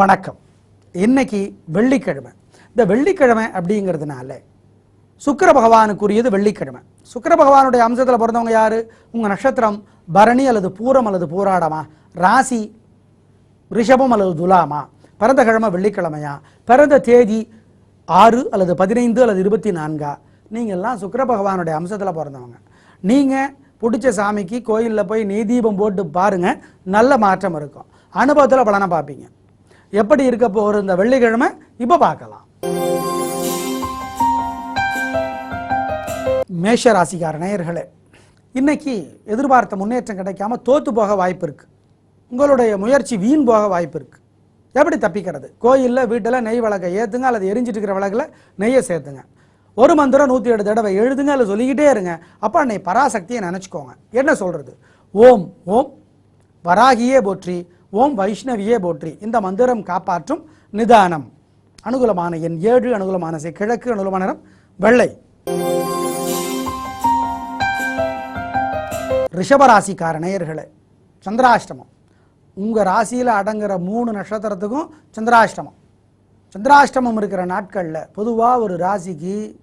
வணக்கம். இன்னைக்கு வெள்ளிக்கிழமை. இந்த வெள்ளிக்கிழமை அப்படிங்கிறதுனால சுக்கர பகவானுக்குரியது வெள்ளிக்கிழமை. சுக்கர பகவானுடைய அம்சத்தில் பிறந்தவங்க யாரு? உங்க நட்சத்திரம் பரணி அல்லது பூரம் அல்லது பூராடமா? ராசி ரிஷபம் அல்லது துலாமா? பிறந்த கிழமை வெள்ளிக்கிழமையா? பிறந்த தேதி ஆறு அல்லது பதினைந்து அல்லது இருபத்தி நான்கா? நீங்கள்லாம் எல்லாம் பகவானுடைய அம்சத்தில் பிறந்தவங்க. நீங்கள் பிடிச்ச சாமிக்கு கோயிலில் போய் நெய் தீபம் போட்டு பாருங்கள் நல்ல மாற்றம் இருக்கும். அனுபவத்தில் பலனை பார்ப்பீங்க. எப்படி இருக்க போகிற இந்த வெள்ளிக்கிழமை? இப்போ பார்க்கலாம். மேஷ ராசிக்கார நேயர்களே இன்னைக்கு எதிர்பார்த்த முன்னேற்றம் கிடைக்காம தோத்து போக வாய்ப்பு இருக்கு. உங்களுடைய முயற்சி வீண் போக வாய்ப்பு இருக்கு. எப்படி தப்பிக்கிறது? கோயிலில் வீட்டில் நெய் விளக்கை ஏற்றுங்க அல்லது எரிஞ்சிட்டு இருக்கிற விளக்கில் நெய்யை சேர்த்துங்க. ஒரு மந்திரம் நூற்றி ஏழு தடவை எழுதுங்க அல்லது சொல்லிக்கிட்டே இருங்க. அப்போ அன்னை பராசக்தியை நினச்சிக்கோங்க. என்ன சொல்கிறது ஓம் ஓம் வராகியே போற்றி. ஓம் வைஷ்ணவியே போற்றி. இந்த மந்திரம் காப்பாற்றும் நிதானம். அனுகூலமான எண் ஏழு அனுகூலமான செ- கிழக்கு அனுகூலமான நிறம் வெள்ளை. ரிஷபராசிக்கார நேயர்களே சந்திராஷ்டமம். உங்கள் ராசியில் அடங்குற மூணு நட்சத்திரத்துக்கும் சந்திராஷ்டமம். சந்திராஷ்டமம் இருக்கிற நாட்களில் பொதுவாக ஒரு ராசிக்கு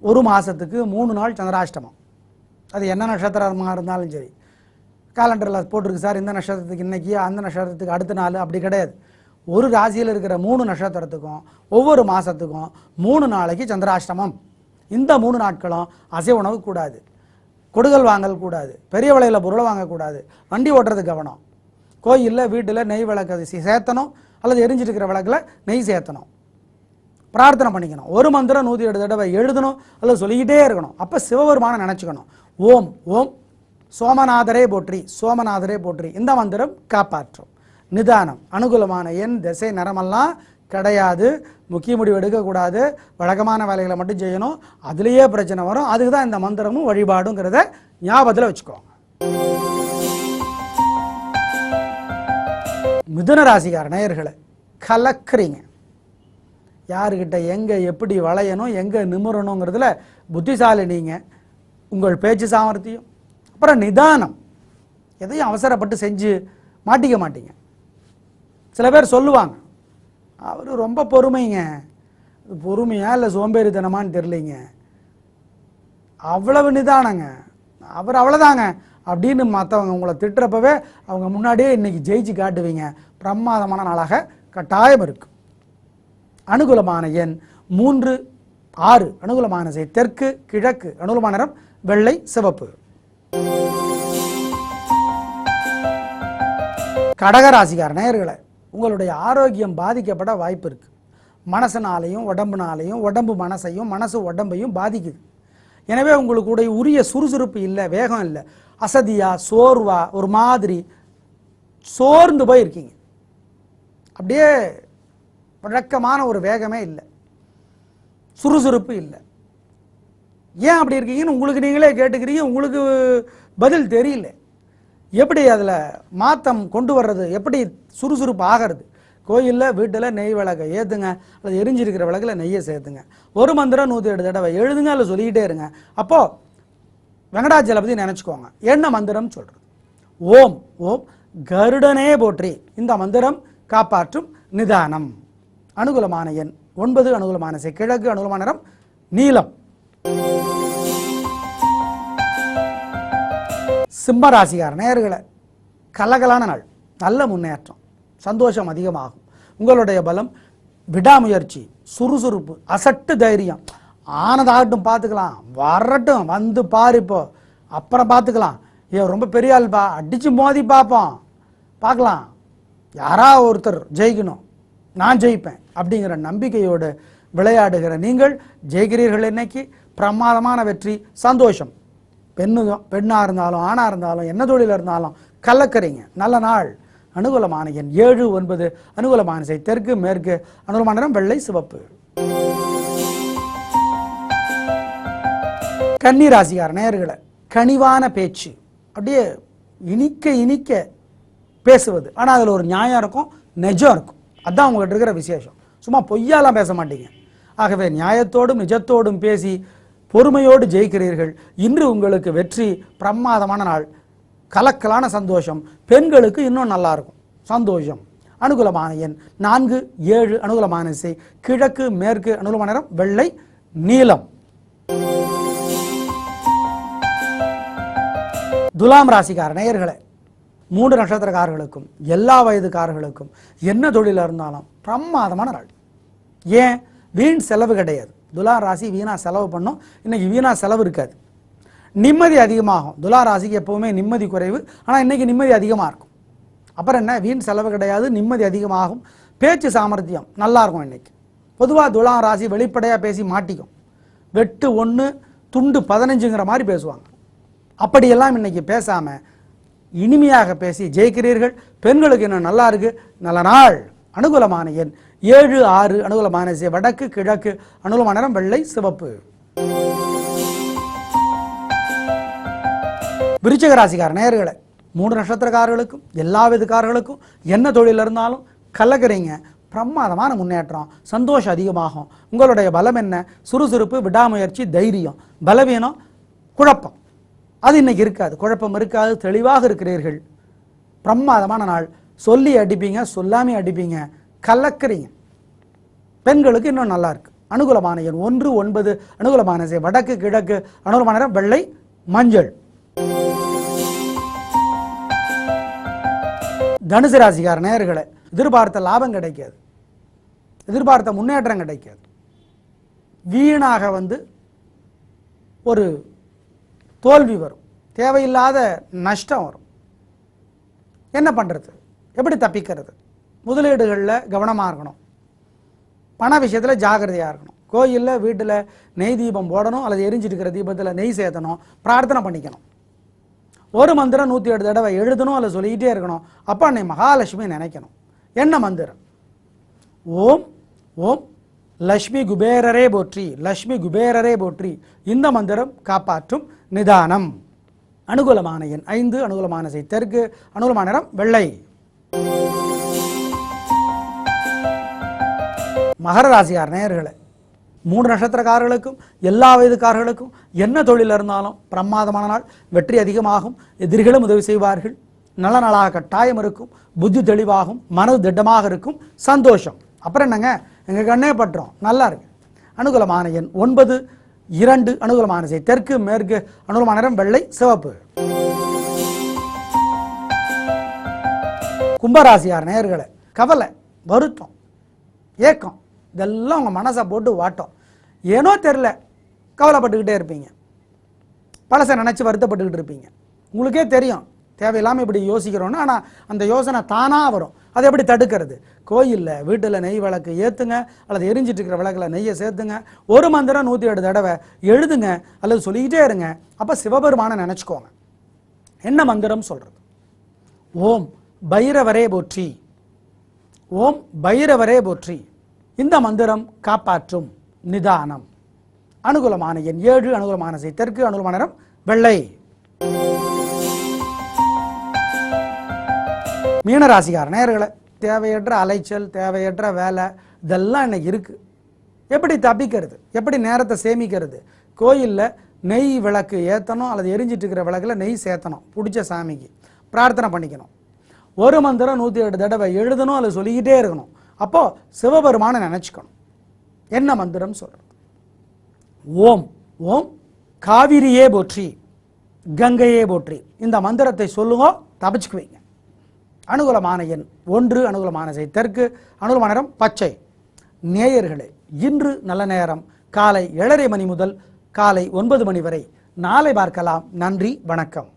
ஒரு மாதத்துக்கு மூணு நாள் சந்திராஷ்டமம். அது என்ன நட்சத்திரமாக இருந்தாலும் சரி. காலண்டரில் போட்டிருக்கு சார் இந்த நட்சத்திரத்துக்கு இன்னைக்கு அந்த நட்சத்திரத்துக்கு அடுத்த நாள் அப்படி கிடையாது. ஒரு ராசியில் இருக்கிற மூணு நட்சத்திரத்துக்கும் ஒவ்வொரு மாதத்துக்கும் மூணு நாளைக்கு சந்திராஷ்டமம். இந்த மூணு நாட்களும் அசைவ உணவு கூடாது. கொடுக்கல் வாங்கல் கூடாது. பெரிய விலையில் பொருளை வாங்கக்கூடாது. வண்டி ஓட்டுறது கவனம். கோயிலில் வீட்டில் நெய் விளக்கு சேர்த்தணும் அல்லது எரிஞ்சிட்டு இருக்கிற விளக்குல நெய் சேர்த்தணும். பிரார்த்தனை பண்ணிக்கணும். ஒரு மந்திரம் நூற்றி எட்டு தடவை எழுதணும் அல்லது சொல்லிக்கிட்டே இருக்கணும். அப்போ சிவபெருமானை நினச்சிக்கணும். ஓம் ஓம் சோமநாதரே போற்றி சோமநாதரே போற்றி. இந்த மந்திரம் காப்பாற்றும். நிதானம் அனுகூலமான எண் திசை நிறமெல்லாம் கிடையாது. முக்கிய முடிவு எடுக்கக்கூடாது. வழக்கமான வேலைகளை மட்டும் செய்யணும். அதுலேயே பிரச்சனை வரும். அதுக்கு தான் இந்த மந்திரமும் வழிபாடுங்கிறத ஞாபகத்தில் வச்சுக்கோங்க மிதுன ராசிக்கார நேயர்களை கலக்குறீங்க. யாருக்கிட்ட எங்கே எப்படி வளையணும் எங்கே நிமிரணுங்கிறதுல புத்திசாலி நீங்கள் உங்கள் பேச்சு சாமர்த்தியம் அப்புறம் நிதானம். எதையும் அவசரப்பட்டு செஞ்சு மாட்டிக்க மாட்டீங்க. சில பேர் சொல்லுவாங்க அவர் ரொம்ப பொறுமைங்க. பொறுமையா இல்லை சோம்பேறித்தனமான்னு தெரியலைங்க. அவ்வளவு நிதானங்க. அவர் அவ்வளோதாங்க அப்படின்னு மற்றவங்க உங்களை திட்டுறப்பவே அவங்க முன்னாடியே இன்றைக்கி ஜெயிச்சு காட்டுவீங்க. பிரமாதமான நாளாக கட்டாயம் இருக்கும் அனுகூலமான எண் மூன்று ஆறு. அனுகூலமான தெற்கு கிழக்கு அனுகூலமான நிறம் வெள்ளை சிவப்பு. கடகராசிக்கார நேயர்களை உங்களுடைய ஆரோக்கியம் பாதிக்கப்பட வாய்ப்பு இருக்கு. மனசனாலையும் உடம்புனாலையும் உடம்பு மனசையும் மனசு உடம்பையும் பாதிக்குது. எனவே உங்களுக்கு உடைய உரிய சுறுசுறுப்பு இல்லை வேகம் இல்லை அசதியாக சோர்வாக ஒரு மாதிரி சோர்ந்து போய் இருக்கீங்க அப்படியே வழக்கமான ஒரு வேகமே இல்லை. சுறுசுறுப்பு இல்லை. ஏன் அப்படி இருக்கீங்கன்னு உங்களுக்கு நீங்களே கேட்டுக்கிறீங்க உங்களுக்கு பதில் தெரியல. எப்படி அதில் மாற்றம் கொண்டு வர்றது எப்படி சுறுசுறுப்பு ஆகிறது? கோயிலில் வீட்டில் நெய் விளக்கை ஏற்றுங்க அல்லது எரிஞ்சிருக்கிற விளக்கில் நெய்யை சேர்த்துங்க. ஒரு மந்திரம் நூற்றி எட்டு தடவை எழுதுங்க அதில் சொல்லிக்கிட்டே இருங்க. அப்போது வெங்கடாச்சலபதி நினச்சிக்கோங்க. என்ன மந்திரம் சொல்கிறது ஓம் ஓம் கருடனே போற்றி. இந்த மந்திரம் காப்பாற்றும் நிதானம். அனுகூலமான எண் ஒன்பது அனுகூலமான செய் கிழக்கு அனுகூலமான நிறம் நீலம் சிம்ம ராசிக்கார நேயர்களை கலகலான நாள் நல்ல முன்னேற்றம் சந்தோஷம் அதிகமாகும். உங்களுடைய பலம் விடாமுயற்சி சுறுசுறுப்பு அசட்டு தைரியம் ஆனதாகட்டும் பார்த்துக்கலாம் வரட்டும் வந்து பாரு இப்போ அப்புறம் பார்த்துக்கலாம். ஏன் ரொம்ப பெரிய ஆள்பா அடித்து மோதி பார்ப்போம். பார்க்கலாம். யாரா ஒருத்தர் ஜெயிக்கணும் நான் ஜெயிப்பேன் அப்படிங்கிற நம்பிக்கையோடு விளையாடுகிற நீங்கள் ஜெயிக்கிறீர்கள் இன்னைக்கு. பிரமாதமான வெற்றி சந்தோஷம். பெண்ணு பெண்ணாக இருந்தாலும் ஆணாக இருந்தாலும் என்ன தொழில் இருந்தாலும் கலக்கறீங்க நல்ல நாள். அனுகூலமான எண் ஏழு ஒன்பது. அனுகூலமான செய் தெற்கு மேற்கு. அனுகூலமான நிறம் வெள்ளை சிவப்பு. கன்னி ராசிக்கார நேயர்களை கனிவான பேச்சு. அப்படியே இனிக்க இனிக்க பேசுவது. ஆனால் அதில் ஒரு நியாயம் இருக்கும் நிஜம் இருக்கும். அதான் உங்கள்கிட்ட இருக்கிற விசேஷம். சும்மா பொய்யாலாம் பேச மாட்டீங்க. ஆகவே நியாயத்தோடும் நிஜத்தோடும் பேசி பொறுமையோடு ஜெயிக்கிறீர்கள். இன்று உங்களுக்கு வெற்றி பிரமாதமான நாள். கலக்கலான சந்தோஷம். பெண்களுக்கு இன்னும் நல்லா இருக்கும் சந்தோஷம். அனுகூலமான எண் நான்கு ஏழு அனுகூலமான இசை. கிழக்கு மேற்கு அனுகூலமான நிறம் வெள்ளை நீலம். துலாம் ராசிக்கார நேயர்களே மூன்று நட்சத்திரக்காரர்களுக்கும் எல்லா வயதுக்காரர்களுக்கும் என்ன தொழிலாக இருந்தாலும் பிரமாதமான நாள். ஏன்? வீண் செலவு கிடையாது. துலா ராசி வீணா செலவு பண்ணும். இன்னைக்கு வீணா செலவு இருக்காது. நிம்மதி அதிகமாகும். துலா ராசிக்கு எப்பவுமே நிம்மதி குறைவு. ஆனால் இன்னைக்கு நிம்மதி அதிகமாக இருக்கும். அப்புறம் என்ன? வீண் செலவு கிடையாது. நிம்மதி அதிகமாகும். பேச்சு சாமர்த்தியம் நல்லா இருக்கும் இன்னைக்கு. பொதுவாக துலா ராசி வெளிப்படையாக பேசி மாட்டிக்கும். வெட்டு ஒன்று துண்டு பதினஞ்சுங்கிற மாதிரி பேசுவாங்க. அப்படியெல்லாம் இன்னைக்கு பேசாமல் இனிமையாக பேசி ஜெயிக்கிறீர்கள். பெண்களுக்கு இன்னும் நல்லா இருக்கு. நல்ல நாள். அனுகூலமான எண். ஏழு ஆறு அனுகூலமான திசை வடக்கு கிழக்கு அனுகூலமான நிறம் வெள்ளை சிவப்பு. விருச்சிக ராசிக்கார மூன்று நட்சத்திரக்காரர்களுக்கும் எல்லா விதக்காரர்களுக்கும் என்ன தொழில் இருந்தாலும் கலக்கிறீங்க பிரமாதமான முன்னேற்றம் சந்தோஷம் அதிகமாகும். உங்களுடைய பலம் என்ன? சுறுசுறுப்பு விடாமுயற்சி தைரியம். பலவீனம் குழப்பம். அது இன்னைக்கு இருக்காது. குழப்பம் இருக்காது. தெளிவாக இருக்கிறீர்கள். பிரமாதமான நாள். சொல்லி அடிப்பீங்க சொல்லாமே அடிப்பீங்க. கலக்கிறீங்க பெண்களுக்கு இன்னும் நல்லா இருக்கு. அனுகூலமான எண் ஒன்று ஒன்பது அனுகூலமான திசை வடக்கு கிழக்கு அனுகூலமான நிறம் வெள்ளை மஞ்சள். தனுசு ராசிக்கார நேர்களை எதிர்பார்த்த லாபம் கிடைக்காது. எதிர்பார்த்த முன்னேற்றம் கிடைக்காது. வீணாக வந்து ஒரு தோல்வி வரும். தேவையில்லாத நஷ்டம் வரும். என்ன பண்ணுறது எப்படி தப்பிக்கிறது? முதலீடுகளில் கவனமாக இருக்கணும். பண விஷயத்தில் ஜாக்கிரதையாக இருக்கணும். கோயிலில் வீட்டில் நெய் தீபம் போடணும் அல்லது எரிஞ்சிட்டு இருக்கிற தீபத்தில் நெய் சேர்த்தணும் பிரார்த்தனை பண்ணிக்கணும். ஒரு மந்திரம் நூற்றி எட்டு தடவை எழுதணும் அல்லது சொல்லிக்கிட்டே இருக்கணும். அப்போ அன்னை மகாலட்சுமி நினைக்கணும். என்ன மந்திரம்? ஓம் ஓம் லக்ஷ்மி குபேரரே போற்றி லக்ஷ்மி குபேரரே போற்றி. இந்த மந்திரம் காப்பாற்றும் நிதானம். அனுகூலமான எண் ஐந்து அனுகூலமான செய் தெற்கு அனுகூலமான நிறம் வெள்ளை. மகர ராசியார் நேயர்களே. மூணு நட்சத்திரக்காரர்களுக்கும் எல்லா வயதுக்காரர்களுக்கும் என்ன தொழில் இருந்தாலும் பிரமாதமான நாள் வெற்றி அதிகமாகும் எதிரிகளும் உதவி செய்வார்கள். நல்ல நாளாக கட்டாயம் இருக்கும் புத்தி தெளிவாகும் மனது திட்டமாக இருக்கும் சந்தோஷம். அப்புறம் என்னங்க? எங்கள் கண்ணே பற்றோம் நல்லா இருக்கு. அனுகூலமான எண் ஒன்பது இரண்டு அனுகூலமான செய். தெற்கு மேற்கு அனுகூலமான நிறம் வெள்ளை சிவப்பு. கும்பராசியார் நேயர்களை கவலை வருத்தம் ஏக்கம் இதெல்லாம் உங்கள் மனசை போட்டு வாட்டும். ஏனோ தெரில கவலைப்பட்டுக்கிட்டே இருப்பீங்க. பழசை நினச்சி வருத்தப்பட்டுக்கிட்டு இருப்பீங்க. உங்களுக்கே தெரியும் தேவையில்லாமல் இப்படி யோசிக்கிறோன்னா ஆனால் அந்த யோசனை தானாக வரும். அதை எப்படி தடுக்கிறது? கோயிலில் வீட்டில் நெய் விளக்கு ஏற்றுங்க அல்லது எரிஞ்சிட்டு இருக்கிற விளக்கில் நெய்யை சேர்த்துங்க. ஒரு மந்திரம் நூற்றி ஏழு தடவை எழுதுங்க அல்லது சொல்லிக்கிட்டே இருங்க. அப்போ சிவபெருமானை நினச்சிக்கோங்க. என்ன மந்திரம் சொல்கிறது ஓம் பைரவரே போற்றி. ஓம் பைரவரே போற்றி. இந்த மந்திரம் காப்பாற்றும் நிதானம். அனுகூலமான எண் ஏழு அனுகூலமான செய் தெற்கு அனுகூலமான நிறம் வெள்ளை. மீனராசிக்கார நேர்களை தேவையற்ற அலைச்சல் தேவையற்ற வேலை இதெல்லாம் இன்னைக்கு இருக்கு. எப்படி தப்பிக்கிறது? எப்படி நேரத்தை சேமிக்கிறது? கோயிலில் நெய் விளக்கு ஏற்றணும் அல்லது எரிஞ்சிட்டு இருக்கிற விளக்குல நெய் சேர்த்தணும் பிடிச்ச சாமிக்கு. பிரார்த்தனை பண்ணிக்கணும். ஒரு மந்திரம் நூற்றி எட்டு தடவை எழுதணும் அல்லது சொல்லிக்கிட்டே இருக்கணும். அப்போ சிவபெருமானை நினச்சிக்கணும். என்ன மந்திரம் சொல்கிறது ஓம் ஓம் காவிரியே போற்றி கங்கையே போற்றி. இந்த மந்திரத்தை சொல்லுங்க தப்பிச்சுக்குவீங்க அனுகூலமான எண் ஒன்று அனுகூலமான செய். தெற்கு அனுகூலமான நேரம் பச்சை. நேயர்களே இன்று நல்ல நேரம். காலை ஏழரை மணி முதல் காலை ஒன்பது மணி வரை. நாளை பார்க்கலாம். நன்றி வணக்கம்.